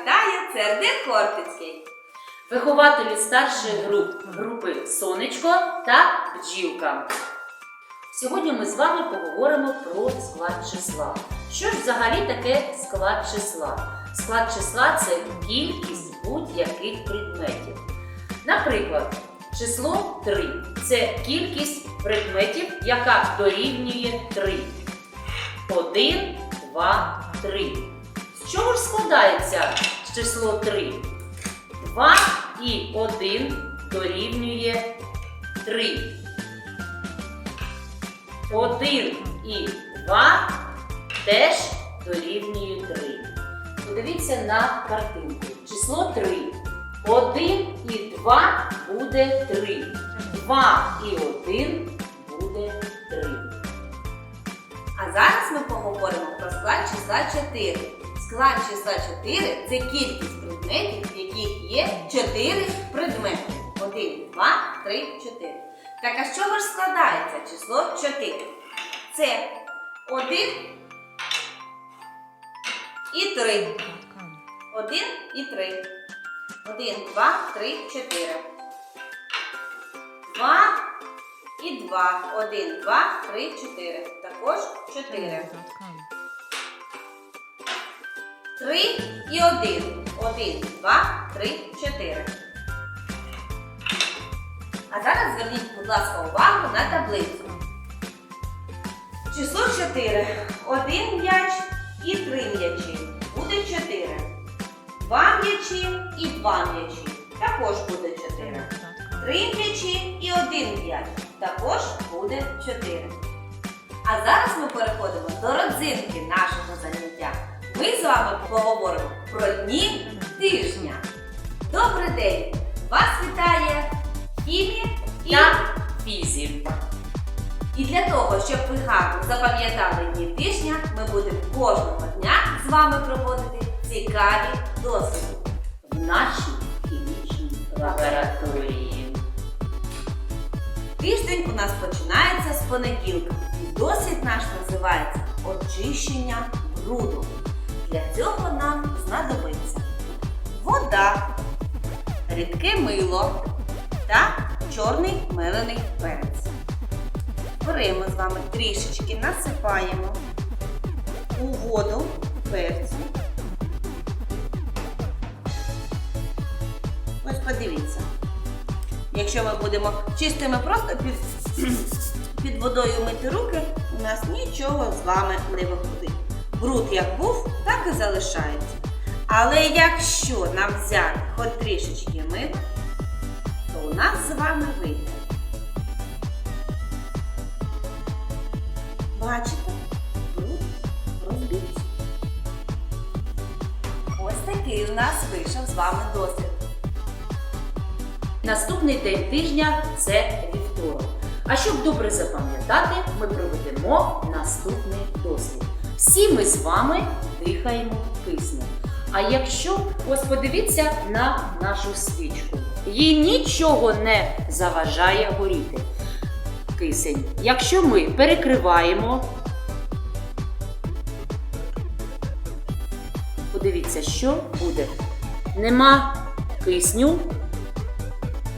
Вас вітає Цердик Кортицький. Вихователі старшої груп, групи Сонечко та Бджілка. Сьогодні ми з вами поговоримо про склад числа. Що ж взагалі таке склад числа? Склад числа це кількість будь-яких предметів. Наприклад, число 3 це кількість предметів, яка дорівнює 3. 1, 2, 3. З чого ж складається число 3? 2 і 1 дорівнює 3. 1 і 2 теж дорівнює 3. Подивіться на картинку. Число 3. 1 і 2 буде 3. 2 і 1 буде 3. А зараз ми поговоримо про склад числа 4. Склад числа 4 це кількість предметів, в яких є 4 предмети. 1, 2, 3, 4. Так а з чого ж складається число 4? Це 1 і 3. 1 і 3. 1, 2, 3, 4. 2 і 2. 1, 2, 3, 4. Також 4. 3 і 1. 1, 2, 3, 4. А зараз зверніть, будь ласка, увагу на таблицю. Число 4. Один м'яч і 3 м'ячі. Буде 4. Два м'ячі і 2 м'ячі. Також буде 4. Три м'ячі і один м'яч. Також буде 4. А зараз ми переходимо до родзинки нашого заняття. Ми з вами поговоримо про дні тижня. Добрий день! Вас вітає Хімі і, Та фізі. і для того, щоб ви гарно запам'ятали дні тижня, ми будемо кожного дня з вами проводити цікаві досліди. В нашій хімічній лабораторії. Тиждень у нас починається з понеділка. І досвід наш називається очищення бруду. Для цього нам знадобиться вода, рідке мило та чорний мелений перець. Беремо з вами трішечки, насипаємо у воду перцю. Ось подивіться. Якщо ми будемо чистими просто під, під водою мити руки, у нас нічого з вами не виходить. Бруд як був, так і залишається. Але якщо нам взяти хоч трішечки мити, то у нас з вами вийде. Бачите? Бруд розбився. Ось такий у нас вийшов з вами досвід. Наступний день тижня це вівторок. А щоб добре запам'ятати, ми проведемо наступний дослід. Всі ми з вами дихаємо киснем. А якщо ось подивіться на нашу свічку, їй нічого не заважає горіти. Кисень. Якщо ми перекриваємо, подивіться, що буде. Нема кисню,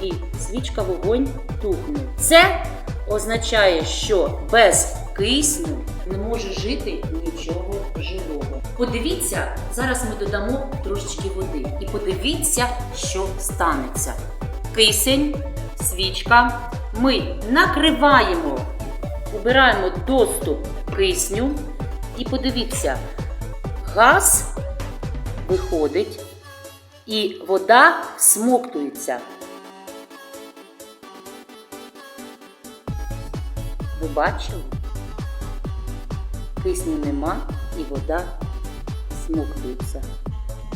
і свічка вогонь тухне. Це означає, що без кисню може жити нічого живого. Подивіться, зараз ми додамо трошечки води і подивіться, що станеться. Кисень, свічка. Ми накриваємо, убираємо доступ кисню і подивіться, газ виходить і вода смоктується. Ви бачили? Кисню нема і вода смоктується.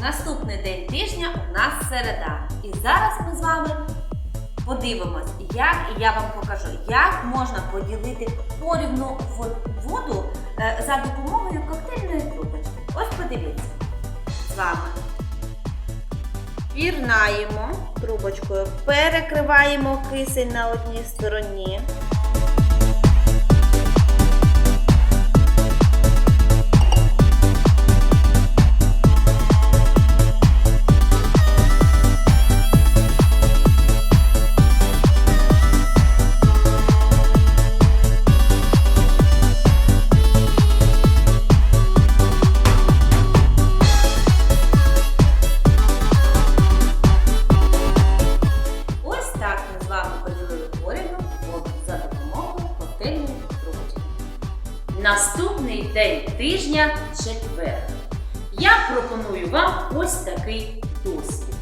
Наступний день тижня у нас середа. І зараз ми з вами подивимось, як і я вам покажу, як можна поділити порівну воду е, за допомогою коктейльної трубочки. Ось подивіться з вами. Пірнаємо трубочкою, перекриваємо кисень на одній стороні. Такий досвід.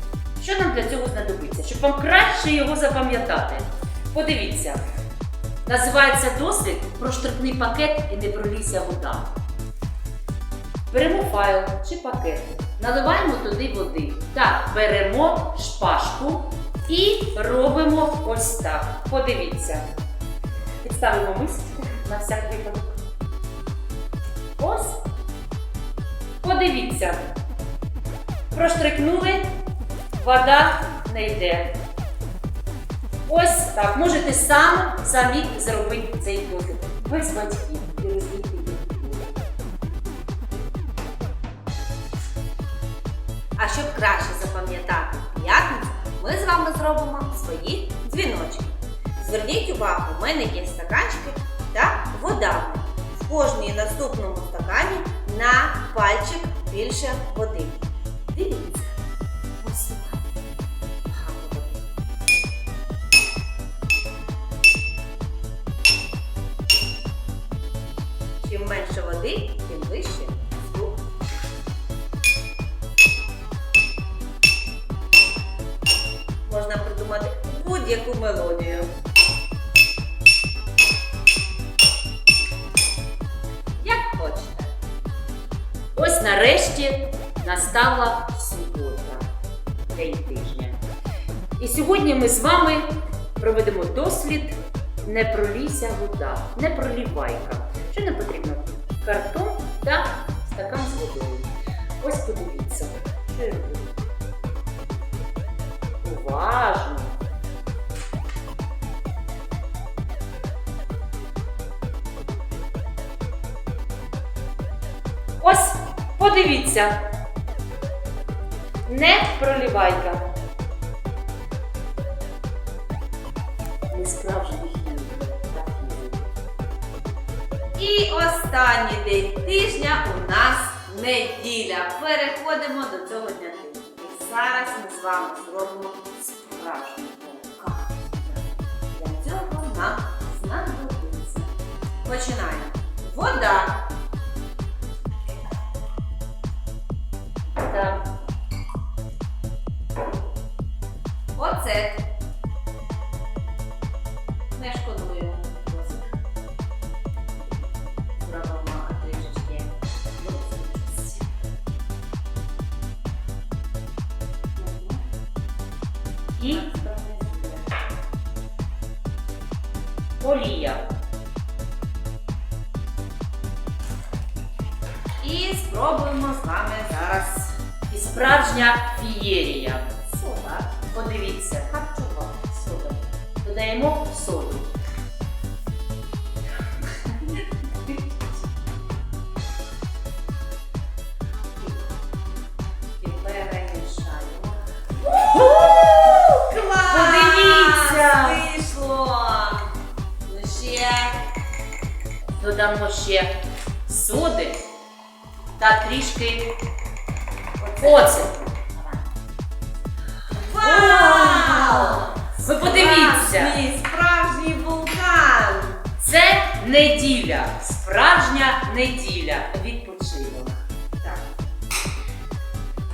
Що нам для цього знадобиться? Щоб вам краще його запам'ятати. Подивіться. Називається дослід про штрафний пакет і не пролійся вода. Беремо файл чи пакет, наливаємо туди води. Так, беремо шпажку і робимо ось так. Подивіться. Підставимо миску на всяк випадок. Ось. Подивіться. Проштрикнули, вода не йде. Ось так. Можете сам, самі зробити цей досвід. Без батьків і розвійте. А щоб краще запам'ятати п'ятницю, ми з вами зробимо свої дзвіночки. Зверніть увагу, у мене є стаканчики та вода. В кожній наступному стакані на пальчик більше води. Дивіться. Сюди. Води. Чим менше води, тим вище. Можна придумати будь-яку мелодію. Як хочете. Ось нарешті настала субота, день тижня. І сьогодні ми з вами проведемо дослід не пролійся вода, не пролівайка. Що нам потрібно? Картон та стакан з водою. Ось подивіться, що я роблю. Уважно. Ось, подивіться. Не пролівайка. Не справжній. І останній день тижня у нас неділя. Переходимо до цього дня тижня. І зараз ми з вами зробимо справжній вулкан. Для цього нам знадобиться. Починаємо. Вода. Так. Оцет. Не шкодую. Зробимо трішечки. лососі. І олія. І спробуємо з вами зараз І справжня фієрія. Подивіться. Харчова. Сода. Додаємо соду. Додамо ще соди та трішки оцету. Вау! Ви подивіться! Справжній, справжній вулкан! Це неділя, справжня неділя. Відпочинок. Так.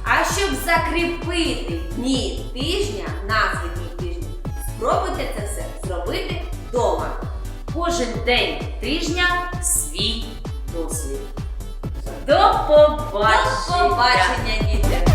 А щоб закріпити дні тижня, назви днів тижня, спробуйте це все зробити вдома. Кожен день тижня свій досвід. До побачення! До побачення, діти!